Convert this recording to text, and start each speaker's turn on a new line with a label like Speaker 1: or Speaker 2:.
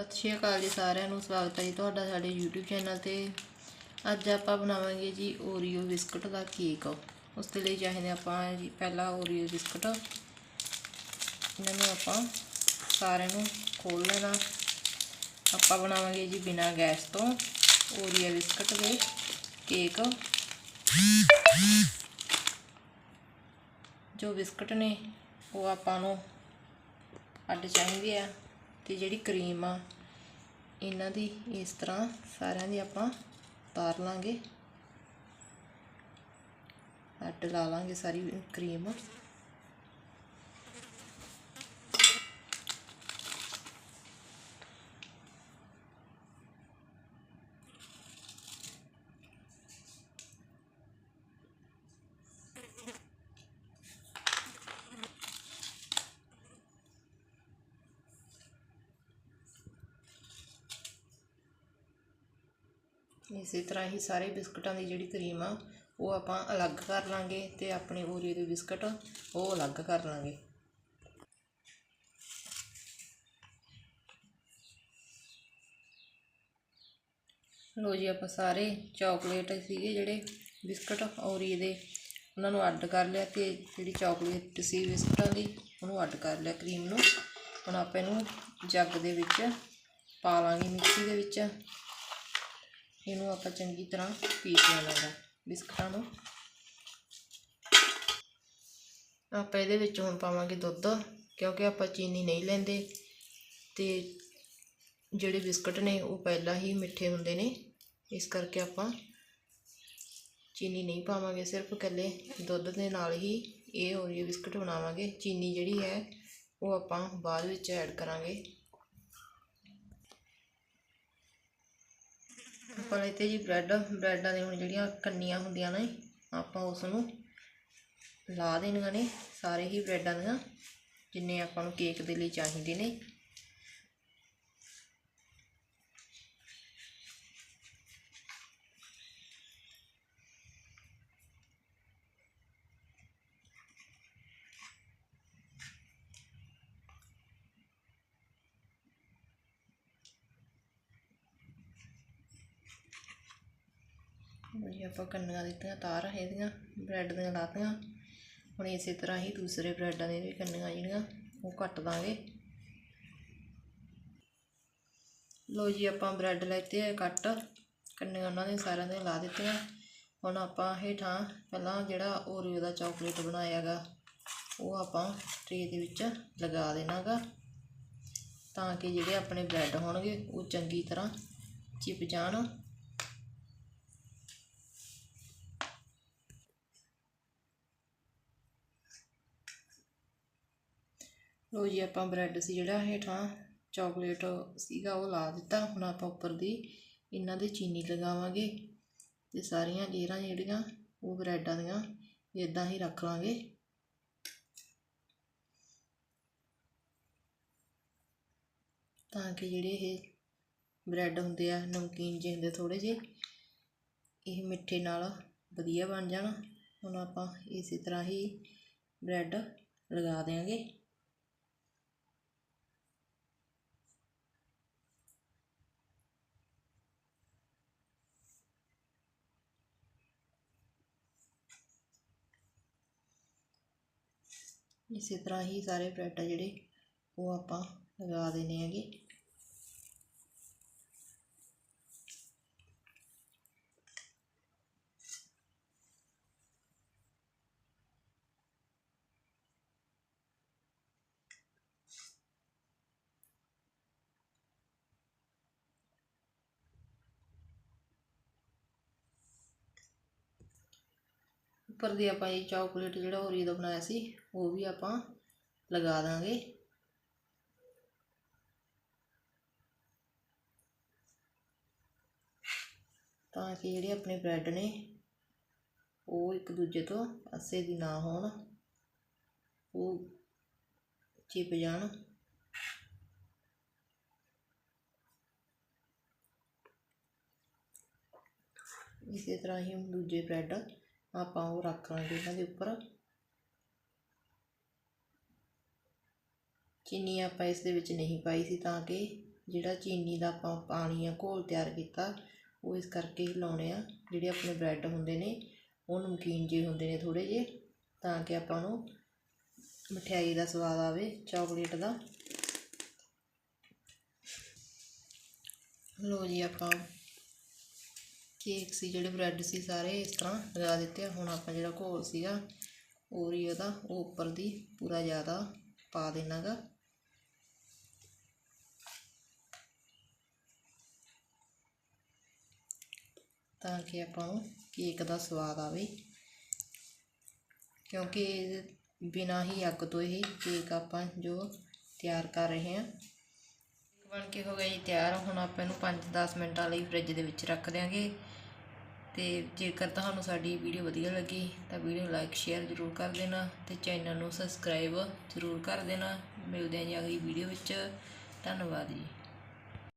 Speaker 1: ਸਤਿ ਸ਼੍ਰੀ ਅਕਾਲ ਜੀ ਸਾਰਿਆਂ ਨੂੰ, ਸਵਾਗਤ ਹੈ ਜੀ ਤੁਹਾਡਾ ਸਾਡੇ YouTube ਚੈਨਲ ਤੇ। ਅੱਜ ਆਪਾਂ ਬਣਾਵਾਂਗੇ ਜੀ ਓਰੀਓ ਬਿਸਕੁਟ ਦਾ ਕੇਕ ਉਸ ਦੇ ਲਈ ਚਾਹੀਦੇ ਆਪਾਂ ਜੀ ਪਹਿਲਾ ਓਰੀਓ ਬਿਸਕੁਟ ਇਹਨਾਂ ਨੂੰ ਆਪਾਂ ਸਾਰਿਆਂ ਨੂੰ ਖੋਲ ਲੈਣਾ। ਆਪਾਂ ਬਣਾਵਾਂਗੇ ਜੀ ਬਿਨਾ ਗੈਸ ਤੋਂ ਓਰੀਓ ਬਿਸਕੁਟ ਦੇ ਕੇਕ ਜੋ ਬਿਸਕੁਟ ਨੇ, ਉਹ ਆਪਾਂ ਨੂੰ ਅੱਡ ਚਾਹੀਦੇ ਆ ਤੇ ਜਿਹੜੀ ਕਰੀਮ ਆ, ਇਹਨਾਂ ਦੀ ਇਸ ਤਰ੍ਹਾਂ ਸਾਰਿਆਂ ਦੀ ਆਪਾਂ ਤਾਰ ਲਾਂਗੇ। ਅੱਡ ਲਾ ਲਾਂਗੇ ਸਾਰੀ ਕਰੀਮ। ਇਸੇ ਤਰ੍ਹਾਂ ਹੀ ਸਾਰੇ ਬਿਸਕਟਾਂ ਦੀ ਜਿਹੜੀ ਕਰੀਮ ਆ, ਉਹ ਆਪਾਂ ਅਲੱਗ ਕਰ ਲਾਂਗੇ ਅਤੇ ਆਪਣੇ ਓਰੀਓ ਦੇ ਬਿਸਕਟ ਉਹ ਅਲੱਗ ਕਰ ਲਾਂਗੇ। ਲੋ ਜੀ, ਆਪਾਂ ਸਾਰੇ ਚਾਕਲੇਟ ਸੀਗੇ ਜਿਹੜੇ ਬਿਸਕਟ ਓਰੀਓ ਦੇ, ਉਹਨਾਂ ਨੂੰ ਅੱਡ ਕਰ ਲਿਆ ਤੇ ਜਿਹੜੀ ਚਾਕਲੇਟ ਸੀ ਬਿਸਕਟਾਂ ਦੀ, ਉਹਨੂੰ ਅੱਡ ਕਰ ਲਿਆ ਕਰੀਮ ਨੂੰ। ਹੁਣ ਆਪਾਂ ਇਹਨੂੰ ਜੱਗ ਦੇ ਵਿੱਚ ਪਾ ਲਾਂਗੇ, ਮਿਕਸੀ ਦੇ ਵਿੱਚ। ਇਹਨੂੰ ਆਪਾਂ ਚੰਗੀ ਤਰ੍ਹਾਂ ਪੀਸ ਲੈਣਾ ਹੈ। ਬਿਸਕਟਾਂ ਨੂੰ। ਆਪਾਂ ਇਹਦੇ ਵਿੱਚ ਹੁਣ ਪਾਵਾਂਗੇ ਦੁੱਧ, ਕਿਉਂਕਿ ਆਪਾਂ ਚੀਨੀ ਨਹੀਂ ਲੈਂਦੇ। ਤੇ ਜਿਹੜੇ ਬਿਸਕਟ ਨੇ, ਉਹ ਪਹਿਲਾਂ ਹੀ ਮਿੱਠੇ ਹੁੰਦੇ ਨੇ। ਇਸ ਕਰਕੇ ਆਪਾਂ ਚੀਨੀ ਨਹੀਂ ਪਾਵਾਂਗੇ, ਸਿਰਫ ਇਕੱਲੇ ਦੁੱਧ ਦੇ ਨਾਲ ਹੀ ਇਹ ਓਰੀਓ ਬਿਸਕਟ ਬਣਾਵਾਂਗੇ। ਚੀਨੀ ਜਿਹੜੀ ਹੈ, ਉਹ ਆਪਾਂ ਬਾਅਦ ਵਿੱਚ ਐਡ ਕਰਾਂਗੇ। ਆਪਾਂ ਲੈਤੇ ਜੀ ਬ੍ਰੈਡ ਬ੍ਰੈਡਾਂ ਦੇ ਹੁਣ ਜਿਹੜੀਆਂ ਕੰਨੀਆਂ ਹੁੰਦੀਆਂ ਨੇ, ਆਪਾਂ ਉਸ ਨੂੰ ਲਾ ਦੇਣੀਆਂ ਨੇ, ਸਾਰੇ ਹੀ ਬ੍ਰੈਡਾਂ ਦੀਆਂ, ਜਿੰਨੇ ਆਪਾਂ ਨੂੰ ਕੇਕ ਦੇ ਲਈ ਚਾਹੀਦੇ ਨੇ। ਜੀ ਆਪਾਂ ਕੰਨੀਆਂ ਦਿੱਤੀਆਂ, ਤਾਰ ਇਹਦੀਆਂ, ਬ੍ਰੈਡ ਦੀਆਂ ਲਾਤੀਆਂ। ਹੁਣ ਇਸੇ ਤਰ੍ਹਾਂ ਹੀ ਦੂਸਰੇ ਬ੍ਰੈਡਾਂ ਦੇ ਵੀ ਕੰਨੀਆਂ ਜਿਹੜੀਆਂ, ਉਹ ਕੱਟ ਦਾਂਗੇ। ਲੋ ਜੀ, ਆਪਾਂ ਬ੍ਰੈਡ ਲੈਤੇ ਆ ਕੱਟ। ਕੰਨੀਆਂ ਉਹਨਾਂ ਦੇ ਸਾਰਿਆਂ ਦੇ ਲਾ ਦਿੱਤੀਆਂ। ਹੁਣ ਆਪਾਂ ਹੇਠਾਂ ਪਹਿਲਾਂ ਜਿਹੜਾ ਓਰੀਓ ਦਾ ਚਾਕਲੇਟ ਬਣਾਇਆਗਾ ਉਹ ਆਪਾਂ ਟਰੇ ਦੇ ਵਿੱਚ ਲਗਾ ਦੇਣਾਗਾ, ਤਾਂ ਕਿ ਜਿਹੜੇ ਆਪਣੇ ਬ੍ਰੈਡ ਹੋਣਗੇ, ਉਹ ਚੰਗੀ ਤਰ੍ਹਾਂ ਚਿਪ ਜਾਣ। ਲੋ ਜੀ, ਆਪਾਂ ਬ੍ਰੈਡ ਸੀ ਜਿਹੜਾ ਹੇਠਾਂ ਚਾਕਲੇਟ ਸੀਗਾ, ਉਹ ਲਾ ਦਿੱਤਾ। ਹੁਣ ਆਪਾਂ ਉੱਪਰ ਦੀ ਇਹਨਾਂ ਦੇ ਚੀਨੀ ਲਗਾਵਾਂਗੇ ਤੇ ਸਾਰੀਆਂ ਲੇਅਰਾਂ ਜਿਹੜੀਆਂ, ਉਹ ਬ੍ਰੈਡਾਂ ਦੀਆਂ ਇਦਾਂ ਹੀ ਰੱਖ ਲਾਂਗੇ। ਤਾਂ ਕਿ ਜਿਹੜੇ ਇਹ ਬ੍ਰੈਡ ਹੁੰਦੇ ਆ, ਨਮਕੀਨ ਜਿਹੇ ਹੁੰਦੇ ਥੋੜੇ ਜਿਹੇ, ਇਹ ਮਿੱਠੇ ਨਾਲ ਵਧੀਆ ਬਣ ਜਾਣ। ਹੁਣ ਆਪਾਂ ਇਸੇ ਤਰ੍ਹਾਂ ਹੀ ਬ੍ਰੈਡ ਲਗਾ ਦੇਵਾਂਗੇ ਇਸੇ ਤਰ੍ਹਾਂ ਹੀ ਸਾਰੇ ਬ੍ਰੈਡ ਆ ਜਿਹੜੇ ਉਹ ਆਪਾਂ ਲਗਾ ਦੇਣੇ ਹੈਗੇ। ਉੱਪਰ ਦੇ ਆਪਾਂ ਇਹ ਚਾਕਲੇਟ ਜਿਹੜਾ ਓਰੀਓ ਦਾ ਬਣਾਇਆ ਸੀ, ਉਹ ਵੀ ਆਪਾਂ ਲਗਾ ਦਾਂਗੇ। ਤਾਂ ਕਿ ਜਿਹੜੇ ਆਪਣੇ ਬ੍ਰੈਡ ਨੇ, ਉਹ ਇੱਕ ਦੂਜੇ ਤੋਂ ਅਸੇ ਦੀ ਨਾ ਹੋਣ, ਉਹ ਚਿਪ ਜਾਣ। ਇਸੇ ਤਰ੍ਹਾਂ ਹੀ ਦੂਜੇ ਬ੍ਰੈਡ ਆਪਾਂ ਉਹ ਰੱਖ ਲਾਂਗੇ ਇਹਨਾਂ ਦੇ ਉੱਪਰ। ਚੀਨੀ ਆਪਾਂ ਇਸ ਦੇ ਵਿੱਚ ਨਹੀਂ ਪਾਈ ਸੀ ਤਾਂ ਕਿ ਜਿਹੜਾ ਚੀਨੀ ਦਾ ਆਪਾਂ ਪਾਣੀ ਆ ਘੋਲ ਤਿਆਰ ਕੀਤਾ, ਉਹ ਇਸ ਕਰਕੇ ਹੀ ਲਾਉਣੇ ਆ। ਜਿਹੜੇ ਆਪਣੇ ਬ੍ਰੈਡ ਹੁੰਦੇ ਨੇ, ਉਹ ਨਮਕੀਨ ਜਿਹੇ ਹੁੰਦੇ ਨੇ ਥੋੜੇ ਜਿਹੇ, ਤਾਂ ਕਿ ਆਪਾਂ ਨੂੰ ਮਠਿਆਈ ਦਾ ਸਵਾਦ ਆਵੇ, ਚਾਕਲੇਟ ਦਾ। ਲੋ ਜੀ ਆਪਾਂ ਕੇਕ ਸੀ, ਜਿਹੜੇ ਬ੍ਰੈਡ ਸੀ, ਸਾਰੇ ਇਸ ਤਰ੍ਹਾਂ ਲਗਾ ਦਿੱਤੇ ਹੁਣ ਆਪਾਂ ਜਿਹੜਾ ਘੋਲ ਸੀਗਾ ਓਰੀਓ ਦਾ, ਉਹ ਉੱਪਰ ਦੀ ਪੂਰਾ ਜ਼ਿਆਦਾ ਪਾ ਦੇਣਾ ਗਾ ਤਾਂ ਕਿ ਆਪਾਂ ਨੂੰ ਕੇਕ ਦਾ ਸਵਾਦ ਆਵੇ। ਕਿਉਂਕਿ ਬਿਨਾਂ ਹੀ ਅੱਗ ਤੋਂ ਇਹ ਕੇਕ ਆਪਾਂ ਜੋ ਤਿਆਰ ਕਰ ਰਹੇ ਹਾਂ। ਬਣ ਕੇ ਹੋ ਗਿਆ ਜੀ ਤਿਆਰ। ਹੁਣ ਆਪਾਂ ਇਹਨੂੰ 5-10 ਮਿੰਟਾਂ ਲਈ ਫ੍ਰਿਜ ਦੇ ਵਿੱਚ ਰੱਖ ਦਿਆਂਗੇ। ਤੇ ਜੇਕਰ ਤੁਹਾਨੂੰ ਸਾਡੀ ਵੀਡੀਓ ਵਧੀਆ ਲੱਗੀ, ਤਾਂ ਵੀਡੀਓ ਨੂੰ ਲਾਈਕ ਸ਼ੇਅਰ ਜ਼ਰੂਰ ਕਰ ਦੇਣਾ ਤੇ ਚੈਨਲ ਨੂੰ ਸਬਸਕ੍ਰਾਈਬ ਜ਼ਰੂਰ ਕਰ ਦੇਣਾ। ਮਿਲਦੇ ਹਾਂ ਜੀ ਅਗਲੀ ਵੀਡੀਓ ਵਿੱਚ। ਧੰਨਵਾਦ ਜੀ।